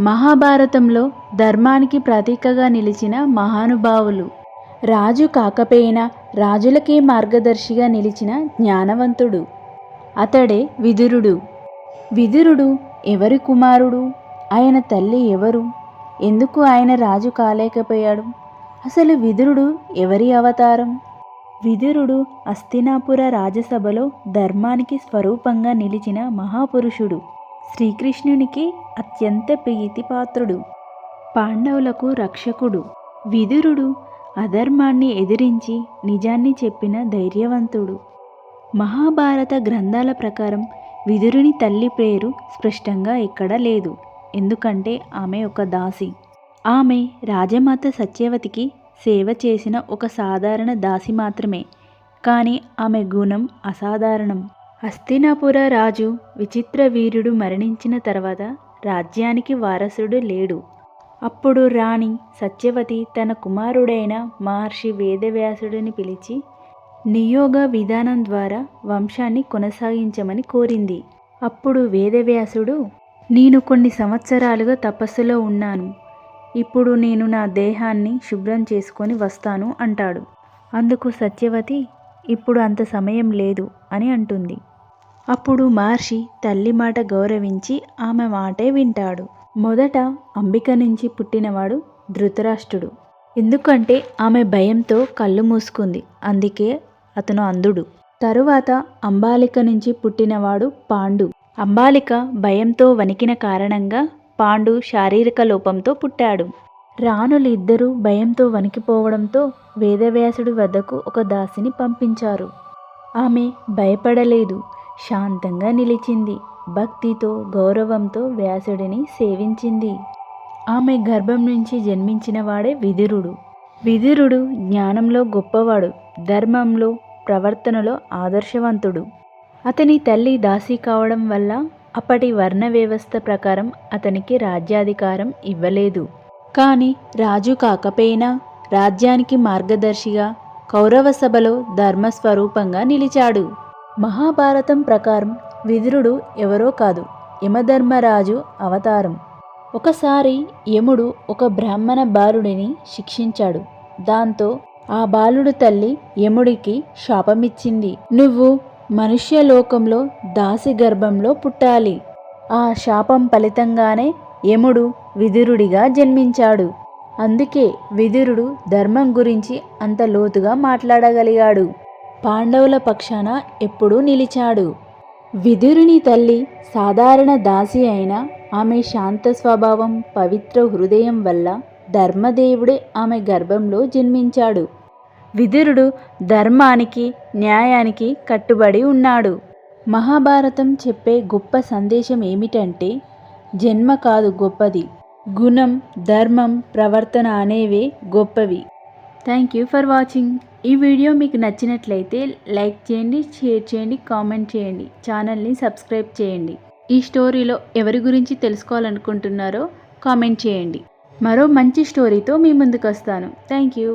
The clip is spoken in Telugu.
మహాభారతంలో ధర్మానికి ప్రతీకగా నిలిచిన మహానుభావులు. రాజు కాకపోయినా రాజులకే మార్గదర్శిగా నిలిచిన జ్ఞానవంతుడు. అతడే విదురుడు. విదురుడు ఎవరి కుమారుడు? ఆయన తల్లి ఎవరు? ఎందుకు ఆయన రాజు కాలేకపోయాడు? అసలు విదురుడు ఎవరి అవతారం? విదురుడు అస్తినాపుర రాజసభలో ధర్మానికి స్వరూపంగా నిలిచిన మహాపురుషుడు. శ్రీకృష్ణునికి అత్యంత ప్రీతిపాత్రుడు పాండవులకు రక్షకుడు విదురుడు అధర్మాన్ని ఎదిరించి నిజాన్ని చెప్పిన ధైర్యవంతుడు. మహాభారత గ్రంథాల ప్రకారం విదురుని తల్లి పేరు స్పష్టంగా ఎక్కడా లేదు. ఎందుకంటే ఆమె ఒక దాసి. ఆమె రాజమాత సత్యవతికి సేవ చేసిన ఒక సాధారణ దాసి మాత్రమే. కానీ ఆమె గుణం అసాధారణం. హస్తినాపుర రాజు విచిత్ర వీరుడు మరణించిన తర్వాత రాజ్యానికి వారసుడు లేడు. అప్పుడు రాణి సత్యవతి తన కుమారుడైన మహర్షి వేదవ్యాసుడిని పిలిచి నియోగ విధానం ద్వారా వంశాన్ని కొనసాగించమని కోరింది. అప్పుడు వేదవ్యాసుడు నేను కొన్ని సంవత్సరాలుగా తపస్సులో ఉన్నాను. ఇప్పుడు నేను నా దేహాన్ని శుభ్రం చేసుకొని వస్తాను అంటాడు. అందుకు సత్యవతి ఇప్పుడు అంత సమయం లేదు అని అంటుంది. అప్పుడు మహర్షి తల్లి మాట గౌరవించి ఆమె మాటే వింటాడు. మొదట అంబిక నుంచి పుట్టినవాడు ధృతరాష్ట్రుడు. ఎందుకంటే ఆమె భయంతో కళ్ళు మూసుకుంది. అందుకే అతను అంధుడు. తరువాత అంబాలిక నుంచి పుట్టినవాడు పాండు. అంబాలిక భయంతో వణికిన కారణంగా పాండు శారీరక లోపంతో పుట్టాడు. రాణులు ఇద్దరూ భయంతో వణికిపోవడంతో వేదవ్యాసుడి వద్దకు ఒక దాసిని పంపించారు. ఆమె భయపడలేదు. శాంతంగా నిలిచింది. భక్తితో గౌరవంతో వ్యాసుడిని సేవించింది. ఆమె గర్భం నుంచి జన్మించిన వాడే విదురుడు. విదురుడు జ్ఞానంలో గొప్పవాడు ధర్మంలో ప్రవర్తనలో ఆదర్శవంతుడు. అతని తల్లి దాసి కావడం వల్ల అప్పటి వర్ణ వ్యవస్థ ప్రకారం అతనికి రాజ్యాధికారం ఇవ్వలేదు. కానీ రాజు కాకపోయినా రాజ్యానికి మార్గదర్శిగా కౌరవ సభలో ధర్మస్వరూపంగా నిలిచాడు. మహాభారతం ప్రకారం విదురుడు ఎవరో కాదు యమధర్మరాజు అవతారం. ఒకసారి యముడు ఒక బ్రాహ్మణ బాలుడిని శిక్షించాడు. దాంతో ఆ బాలుడు తల్లి యముడికి శాపమిచ్చింది. నువ్వు మనుష్యలోకంలో దాసి గర్భంలో పుట్టాలి. ఆ శాపం ఫలితంగానే యముడు విదురుడిగా జన్మించాడు. అందుకే విదురుడు ధర్మం గురించి అంత లోతుగా మాట్లాడగలిగాడు. పాండవుల పక్షాన ఎప్పుడూ నిలిచాడు. విదురుని తల్లి సాధారణ దాసి అయిన ఆమె శాంత స్వభావం పవిత్ర హృదయం వల్ల ధర్మదేవుడే ఆమె గర్భంలో జన్మించాడు. విదురుడు ధర్మానికి న్యాయానికి కట్టుబడి ఉన్నాడు. మహాభారతం చెప్పే గొప్ప సందేశం ఏమిటంటే జన్మ కాదు గొప్పది గుణం ధర్మం ప్రవర్తన అనేవే గొప్పవి. థ్యాంక్ యూ ఫర్ వాచింగ్ ఈ వీడియో మీకు నచ్చినట్లయితే లైక్ చేయండి షేర్ చేయండి కామెంట్ చేయండి. ఛానల్ని సబ్స్క్రైబ్ చేయండి. ఈ స్టోరీలో ఎవరి గురించి తెలుసుకోవాలనుకుంటున్నారో కామెంట్ చేయండి. మరో మంచి స్టోరీతో మీ ముందుకు వస్తాను థ్యాంక్ యూ